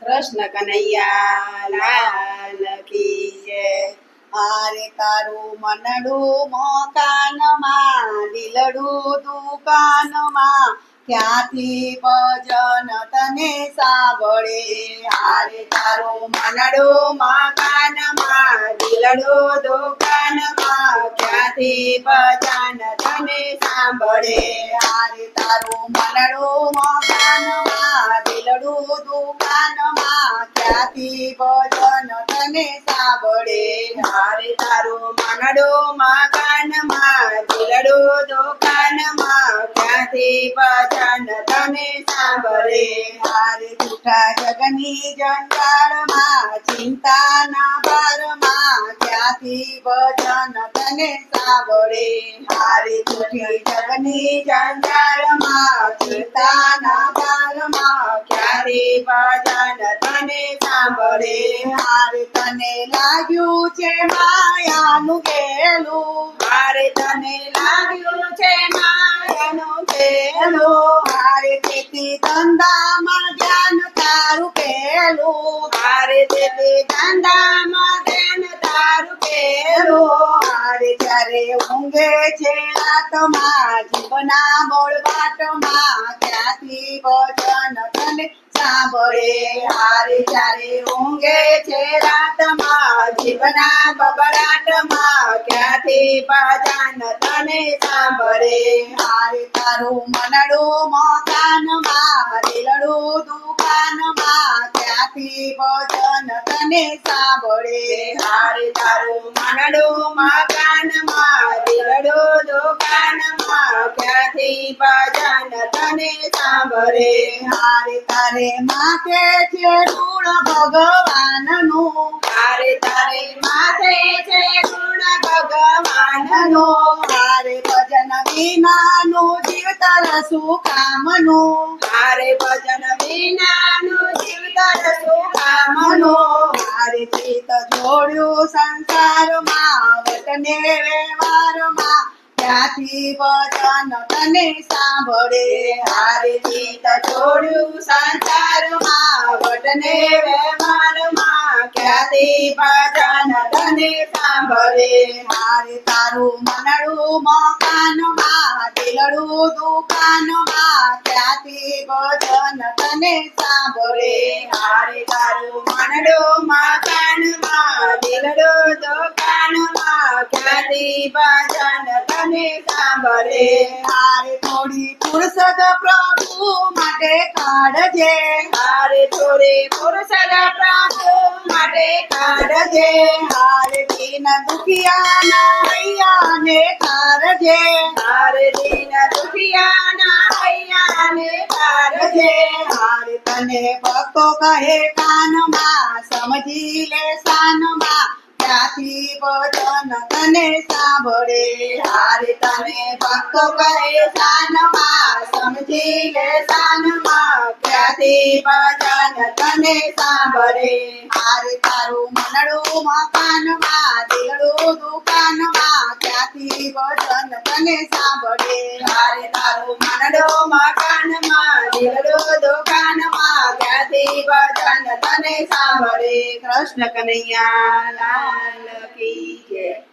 કૃષ્ણ કનૈયા લાલ તારું મનડું મોકાનમાં દિલડું દુકાનમાં, ક્યાંથી ભજન તને સાંભળે? હારે તારું મનડું મકાનમાં દિલડું દુકાનમાં, ક્યાંથી ભજન તને સાંભળે? હારે તારું મનડું મોકાનમાં દિલડું દુકાનમાં ક્યાંથી ભજન તને સાંભળે હારે તારું મનડો મકાનમાં દિલડો દુકાનમાં ક્યાંથી ભજન તને સાંભળે હારે જૂઠા જગની જંજાળમાં ચિંતાના ભારમાં ક્યાંથી ભજન તને સાંભળે હારે જૂઠી જગની જંજાળમાં ભજન તને સાંભળે હારે તને લાગ્યું છે માયાનું ગેલું મારે તને લાગ્યું છે માયાનું પેલું હારે તેથી ધંધામાં ધ્યાન તારું પેલું મારે તેથી ધંધામાં ધ્યાન તારું પેલું હારે જ્યારે ઊંઘે છે રાતમાં જીવના મોળ વાટમાં ક્યાંથી ભજન તને સાંભળે, હારે ચારે ઊંઘે છે રાતમાં? જીવના બબડાટમાં ક્યાંથી ભજન તને સાંભળે? હારે તારું મનડું મકાનમાં, દિલડું દુકાનમાં, ક્યાંથી ભજન તને સાંભળે? હારે તારું મનડું ભજન સાંભળે હારે તારે ભગવાનનો હારે ભજન વિનાનું શું કામનું તારે વિનાનું જીવતર સુખામનો હારે ચિત જોડ્યું સંસારમાં ત્યાંથી વચન તને સાંભળે. હારે ચિત છોડ્યું સંસારમાં વટને વ્યવહારમાં ક્યાંથી ભજન તને સાંભળે હારે તારું મનડું મકાનમાં દિલડું દુકાનમાં ક્યાંથી ભજન તને સાંભળે હારે તારું મનડો મકાનમાં દિલડો દુકાનમાં ક્યાંથી ભજન તને સાંભળે હારે થોડી ફુરસદ પ્રભુ માટે કાઢજે હારે થોરે પુરુષદ પ્રભુ માટે કાઢજે हार दीन दुखिया ना ने तार जे हार दीन दुखिया ना ने तार जे हार तने भक्तो कहे, कान मा, समझी ले सान मा। ત્યાંથી ભજન તને સાંભળે. હારે તને ભક્તો કહે, સાનમાં સમજી લે, સાનમાં ત્યાંથી ભજન તને સાંભળે. હારે તારું મનડું મકાનમાં દિલડું દુકાનમાં ત્યાંથી ભજન તને સાંભળે. હારે તારું મનડો મકાનમાં દિલડો દુકાનમાં ક્યાંથી ભજન તને સાંભળે કૃષ્ણ કનૈયા લાલ કી જય.